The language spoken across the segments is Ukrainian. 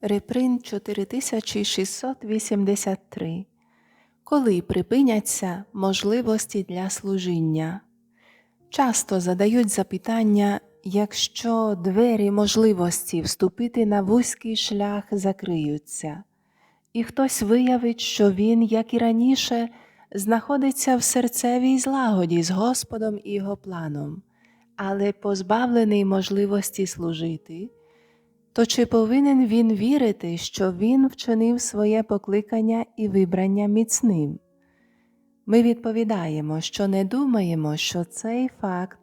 Реприн 4683. Коли припиняться можливості для служіння? Часто задають запитання, якщо двері можливості вступити на вузький шлях закриються, і хтось виявить, що він, як і раніше, знаходиться в серцевій злагоді з Господом і його планом, але позбавлений можливості служити то чи повинен він вірити, що він вчинив своє покликання і вибрання міцним? Ми відповідаємо, що не думаємо, що цей факт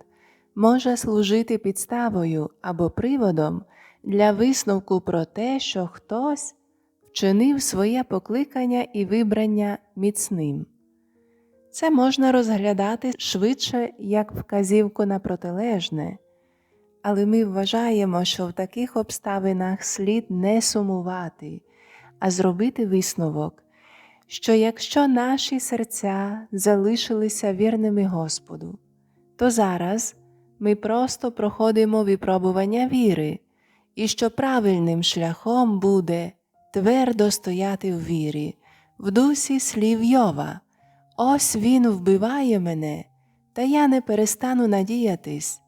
може служити підставою або приводом для висновку про те, що хтось вчинив своє покликання і вибрання міцним. Це можна розглядати швидше як вказівку на протилежне але ми вважаємо, що в таких обставинах слід не сумувати, а зробити висновок, що якщо наші серця залишилися вірними Господу, то зараз ми просто проходимо випробування віри, і що правильним шляхом буде твердо стояти в вірі, в дусі слів Йова. Ось він вбиває мене, та я не перестану надіятись.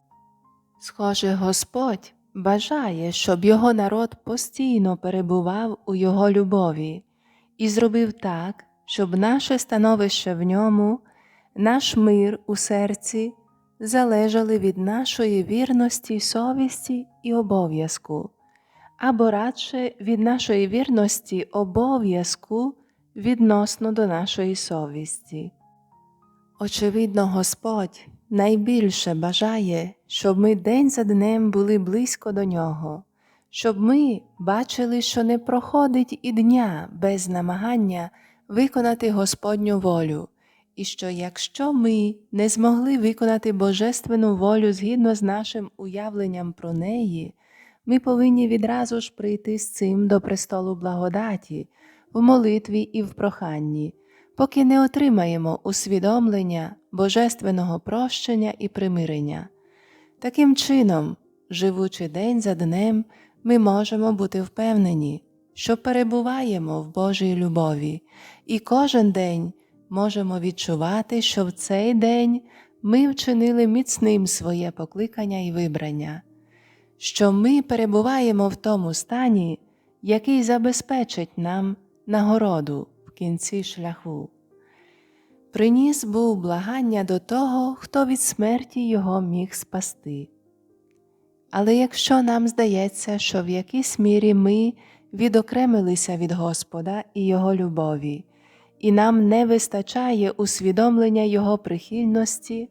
Схоже, Господь бажає, щоб його народ постійно перебував у Його любові і зробив так, щоб наше становище в ньому, наш мир у серці залежали від нашої вірності, совісті і обов'язку, або радше від нашої вірності обов'язку відносно до нашої совісті. Очевидно, Господь найбільше бажає, щоб ми день за днем були близько до нього, щоб ми бачили, що не проходить і дня без намагання виконати Господню волю, і що якщо ми не змогли виконати Божественну волю згідно з нашим уявленням про неї, ми повинні відразу ж прийти з цим до престолу благодаті, в молитві і в проханні поки не отримаємо усвідомлення Божественного прощення і примирення. Таким чином, живучи день за днем, ми можемо бути впевнені, що перебуваємо в Божій любові, і кожен день можемо відчувати, що в цей день ми вчинили міцним своє покликання і вибрання, що ми перебуваємо в тому стані, який забезпечить нам нагороду кінці шляху. Приніс був благання до того, хто від смерті його міг спасти. Але якщо нам здається, що в якійсь мірі ми відокремилися від Господа і Його любові, і нам не вистачає усвідомлення Його прихильності,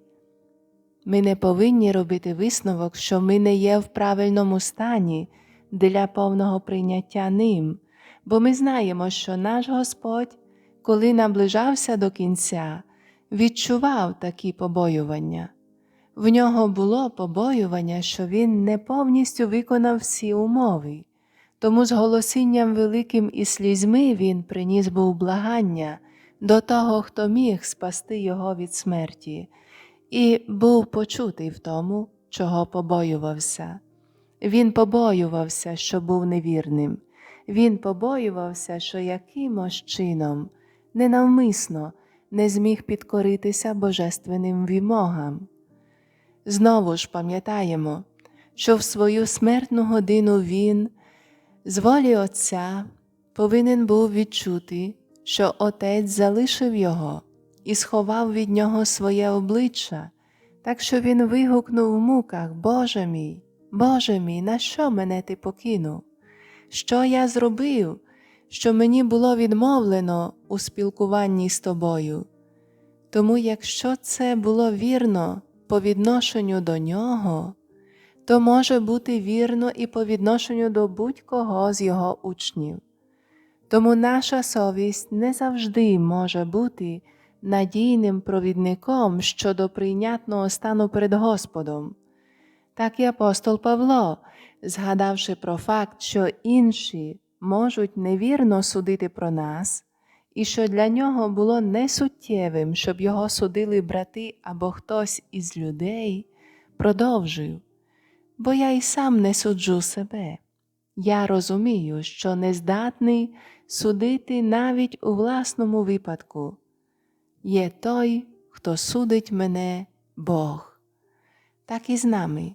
ми не повинні робити висновок, що ми не є в правильному стані для повного прийняття ним, бо ми знаємо, що наш Господь, коли наближався до кінця, відчував такі побоювання. В нього було побоювання, що він не повністю виконав всі умови, тому з голосінням великим і слізьми він приніс був благання до того, хто міг спасти його від смерті, і був почутий в тому, чого побоювався. Він побоювався, що був невірним. Він побоювався, що якимось чином, ненавмисно, не зміг підкоритися божественним вимогам. Знову ж пам'ятаємо, що в свою смертну годину він, з волі Отця, повинен був відчути, що Отець залишив його і сховав від нього своє обличчя, так що він вигукнув у муках Боже мій, Боже мій, на що мене ти покинув? Що я зробив, що мені було відмовлено у спілкуванні з тобою. Тому, якщо це було вірно по відношенню до нього, то може бути вірно і по відношенню до будь-кого з його учнів. Тому наша совість не завжди може бути надійним провідником щодо прийнятного стану перед Господом. Так і апостол Павло згадавши про факт, що інші можуть невірно судити про нас, і що для нього було несуттєвим, щоб його судили брати або хтось із людей, продовжив, бо я й сам не суджу себе. Я розумію, що не здатний судити навіть у власному випадку. Є той, хто судить мене Бог. Так і з нами.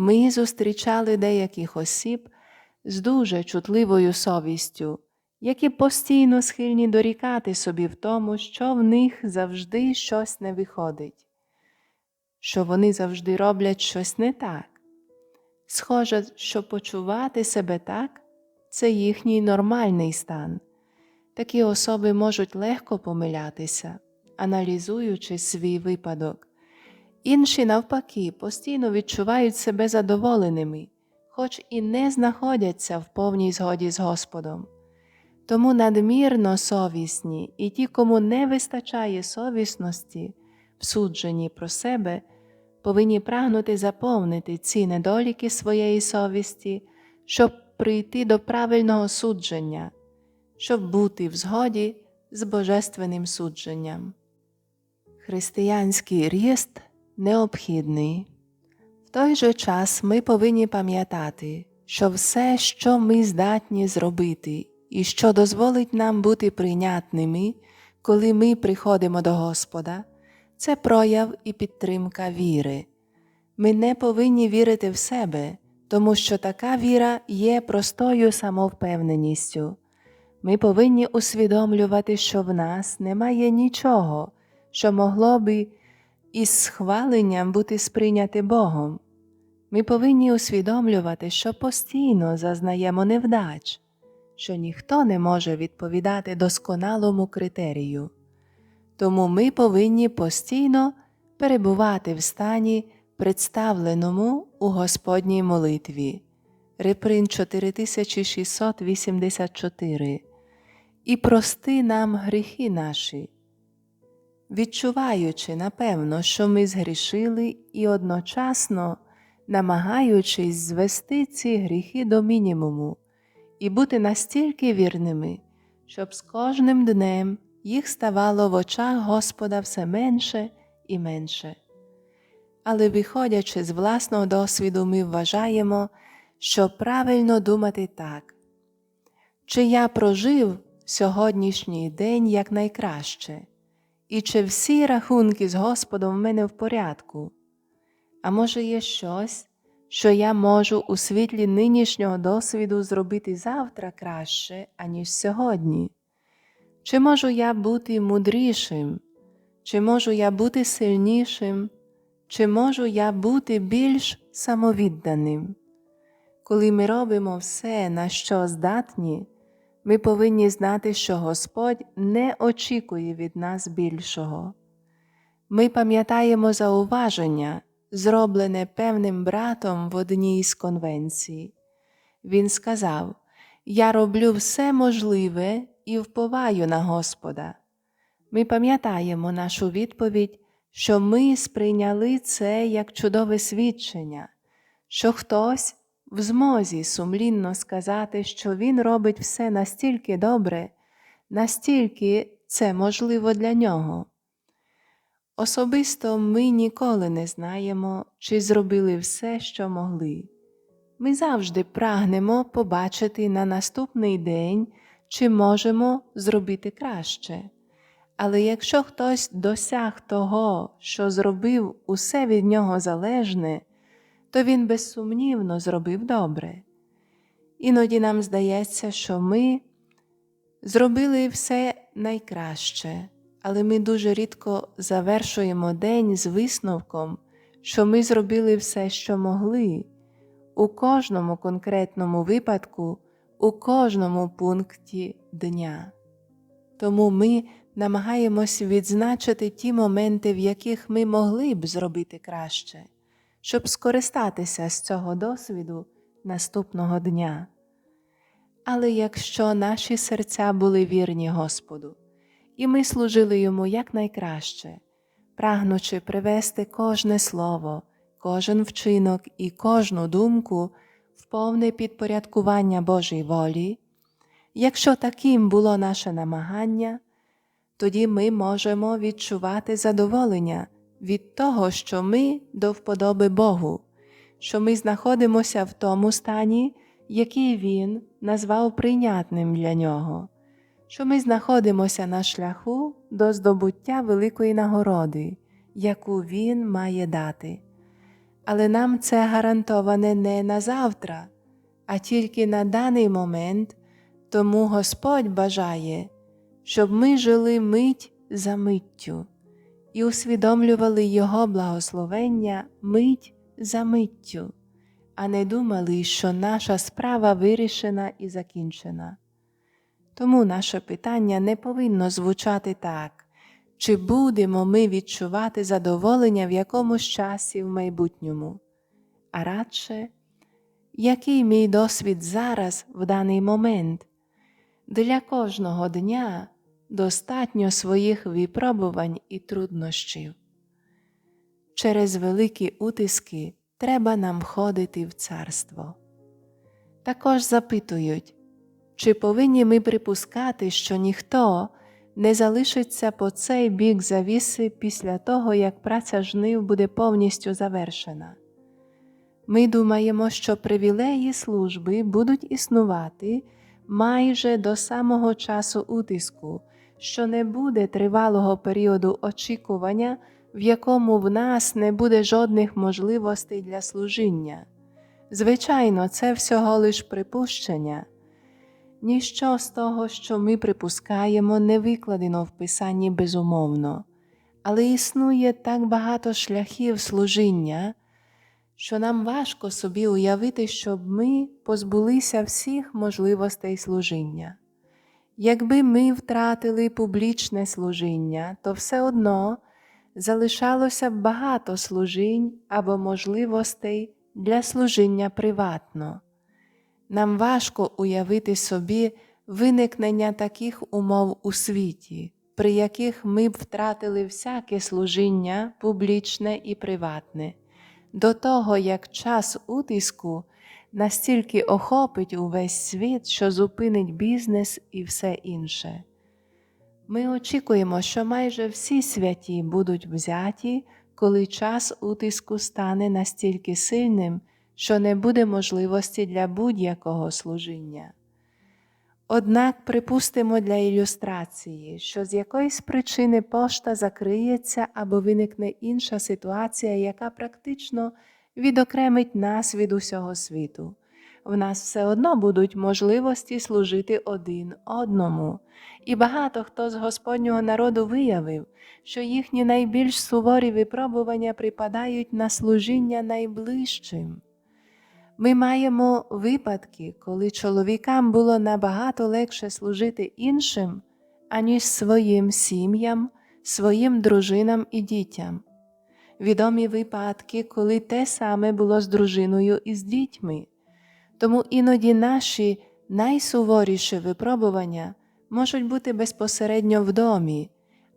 Ми зустрічали деяких осіб з дуже чутливою совістю, які постійно схильні дорікати собі в тому, що в них завжди щось не виходить, що вони завжди роблять щось не так. Схоже, що почувати себе так це їхній нормальний стан. Такі особи можуть легко помилятися, аналізуючи свій випадок. Інші, навпаки, постійно відчувають себе задоволеними, хоч і не знаходяться в повній згоді з Господом. Тому надмірно совісні і ті, кому не вистачає совісності в судженні про себе, повинні прагнути заповнити ці недоліки своєї совісті, щоб прийти до правильного судження, щоб бути в згоді з божественним судженням. Християнський ріст необхідний. В той же час ми повинні пам'ятати, що все, що ми здатні зробити, і що дозволить нам бути прийнятними, коли ми приходимо до Господа, це прояв і підтримка віри. Ми не повинні вірити в себе, тому що така віра є простою самовпевненістю. Ми повинні усвідомлювати, що в нас немає нічого, що могло би із схваленням бути сприйняте Богом. Ми повинні усвідомлювати, що постійно зазнаємо невдач, що ніхто не може відповідати досконалому критерію. Тому ми повинні постійно перебувати в стані, представленому у Господній молитві. Реприн 4684 І прости нам гріхи наші, відчуваючи, напевно, що ми згрішили і одночасно намагаючись звести ці гріхи до мінімуму і бути настільки вірними, щоб з кожним днем їх ставало в очах Господа все менше і менше. Але, виходячи з власного досвіду, ми вважаємо, що правильно думати так. Чи я прожив сьогоднішній день якнайкраще, і чи всі рахунки з Господом в мене в порядку? А може, є щось, що я можу у світлі нинішнього досвіду зробити завтра краще, аніж сьогодні? Чи можу я бути мудрішим? Чи можу я бути сильнішим? Чи можу я бути більш самовідданим? Коли ми робимо все, на що здатні, ми повинні знати, що Господь не очікує від нас більшого. Ми пам'ятаємо зауваження, зроблене певним братом в одній із конвенцій. Він сказав: Я роблю все можливе і вповаю на Господа. Ми пам'ятаємо нашу відповідь, що ми сприйняли це як чудове свідчення, що хтось в змозі сумлінно сказати, що він робить все настільки добре, настільки це можливо для нього. Особисто ми ніколи не знаємо, чи зробили все, що могли. Ми завжди прагнемо побачити на наступний день, чи можемо зробити краще. Але якщо хтось досяг того, що зробив усе від нього залежне, то він безсумнівно зробив добре. Іноді нам здається, що ми зробили все найкраще але ми дуже рідко завершуємо день з висновком, що ми зробили все, що могли, у кожному конкретному випадку, у кожному пункті дня. Тому ми намагаємось відзначити ті моменти, в яких ми могли б зробити краще, щоб скористатися з цього досвіду наступного дня. Але якщо наші серця були вірні Господу, і ми служили йому якнайкраще, прагнучи привести кожне слово, кожен вчинок і кожну думку в повне підпорядкування Божій волі. Якщо таким було наше намагання, тоді ми можемо відчувати задоволення від того, що ми до вподоби Богу, що ми знаходимося в тому стані, який він назвав прийнятним для нього, що ми знаходимося на шляху до здобуття великої нагороди, яку він має дати. Але нам це гарантоване не на завтра, а тільки на даний момент, тому Господь бажає, щоб ми жили мить за миттю і усвідомлювали Його благословення мить за миттю, а не думали, що наша справа вирішена і закінчена. Тому наше питання не повинно звучати так, чи будемо ми відчувати задоволення в якомусь часі в майбутньому, а радше, який мій досвід зараз в даний момент. Для кожного дня достатньо своїх випробувань і труднощів. Через великі утиски треба нам ходити в царство. Також запитують, чи повинні ми припускати, що ніхто не залишиться по цей бік завіси після того, як праця жнив буде повністю завершена. Ми думаємо, що привілеї служби будуть існувати майже до самого часу утиску, що не буде тривалого періоду очікування, в якому в нас не буде жодних можливостей для служіння. Звичайно, це всього лиш припущення. Ніщо з того, що ми припускаємо, не викладено в Писанні безумовно, але існує так багато шляхів служіння, що нам важко собі уявити, щоб ми позбулися всіх можливостей служіння. Якби ми втратили публічне служіння, то все одно залишалося б багато служінь або можливостей для служіння приватно. Нам важко уявити собі виникнення таких умов у світі, при яких ми б втратили всяке служіння публічне і приватне, до того як час утиску настільки охопить увесь світ, що зупинить бізнес і все інше. Ми очікуємо, що майже всі святі будуть взяті, коли час утиску стане настільки сильним, що не буде можливості для будь-якого служіння. Однак припустимо для ілюстрації, що з якоїсь причини пошта закриється або виникне інша ситуація, яка практично відокремить нас від усього світу. В нас все одно будуть можливості служити один одному, і багато хто з Господнього народу виявив, що їхні найбільш суворі випробування припадають на служіння найближчим. Ми маємо випадки, коли чоловікам було набагато легше служити іншим, аніж своїм сім'ям, своїм дружинам і дітям. Відомі випадки, коли те саме було з дружиною і з дітьми. Тому іноді наші найсуворіші випробування можуть бути безпосередньо в домі,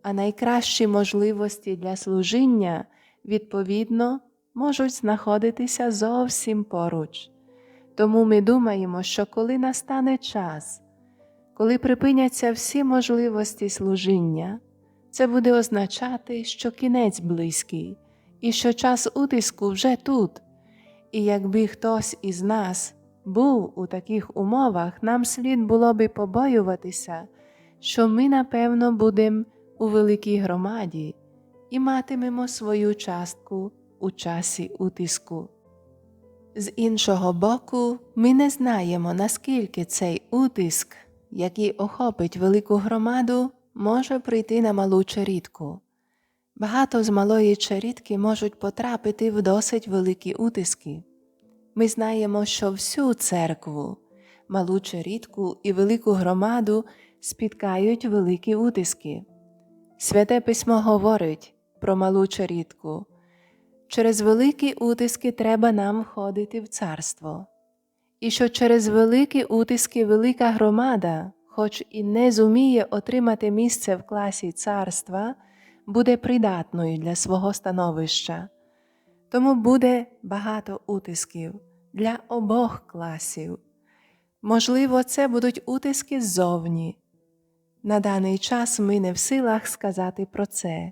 а найкращі можливості для служіння, відповідно, можуть знаходитися зовсім поруч. Тому ми думаємо, що коли настане час, коли припиняться всі можливості служіння, це буде означати, що кінець близький і що час утиску вже тут. І якби хтось із нас був у таких умовах, нам слід було би побоюватися, що ми, напевно, будемо у великій громаді і матимемо свою частку у часі утиску. З іншого боку, ми не знаємо, наскільки цей утиск, який охопить велику громаду, може прийти на малу черідку. Багато з малої черідки можуть потрапити в досить великі утиски. Ми знаємо, що всю церкву, малу черідку і велику громаду спіткають великі утиски. Святе письмо говорить про малу черідку. Через великі утиски треба нам входити в царство, і що через великі утиски велика громада, хоч і не зуміє отримати місце в класі царства, буде придатною для свого становища, тому буде багато утисків для обох класів. Можливо, це будуть утиски ззовні. На даний час ми не в силах сказати про це.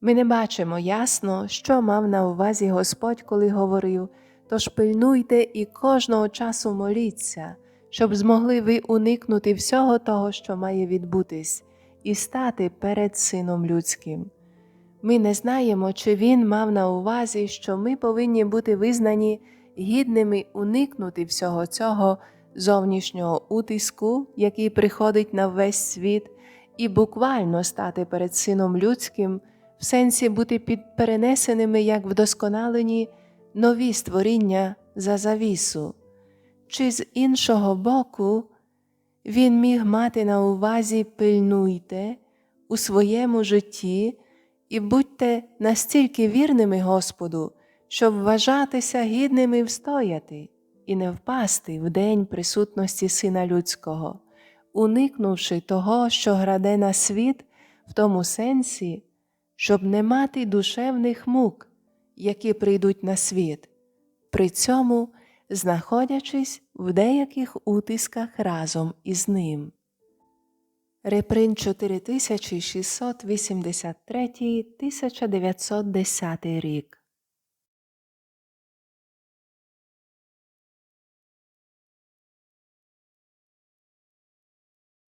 Ми не бачимо ясно, що мав на увазі Господь, коли говорив Тож пильнуйте і кожного часу моліться, щоб змогли ви уникнути всього того, що має відбутись, і стати перед Сином Людським. Ми не знаємо, чи він мав на увазі, що ми повинні бути визнані гідними уникнути всього цього зовнішнього утиску, який приходить на весь світ, і буквально стати перед Сином Людським, в сенсі бути підперенесеними як вдосконалені нові створіння за завісу. Чи з іншого боку, він міг мати на увазі пильнуйте у своєму житті і будьте настільки вірними Господу, щоб вважатися гідними встояти і не впасти в день присутності Сина Людського, уникнувши того, що граде на світ, в тому сенсі, щоб не мати душевних мук, які прийдуть на світ, при цьому знаходячись в деяких утисках разом із ним. Репринт 4683 1910 рік